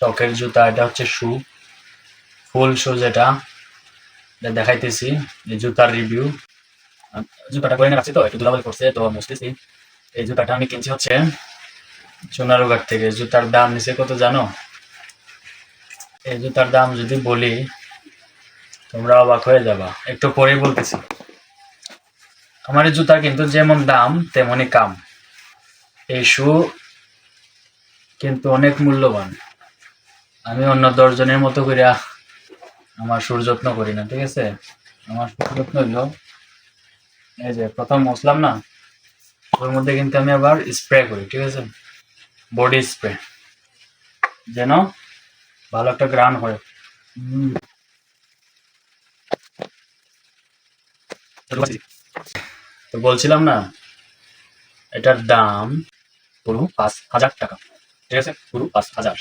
শখের জুতা, এটা হচ্ছে শু। ফুল শু যেটা, এটা দেখাইতেছি, এই জুতার রিভিউ জুতাটা করে রাখছি তো, একটু দুলাবালি করছে, তো মুছতেছি। এই জুতাটা আমি কিনছি হচ্ছে সোনারুঘাট থেকে। জুতার দাম নিচে কত জানো? এই জুতার দাম যদি বলি, তোমরা অবাক হয়ে যাবা। একটু পরেই বলতেছি। আমার এই জুতার কিন্তু যেমন দাম, তেমনই কাম। এই শু কিন্তু অনেক মূল্যবান। আমি অন্য দশজনের মতো করে আমার সুর যত্ন করি না, ঠিক আছে? আমার সুর যত্ন হইল, এই যে প্রথম মশলাম না, ওর মধ্যে কিন্তু আমি আবার স্প্রে করি, ঠিক আছে? বডি স্প্রে যেন ভালো একটা গ্রান হয়। তো বলছিলাম না, এটার দাম পুরো পাঁচ হাজার টাকা, ঠিক আছে? পুরো পাঁচ হাজার।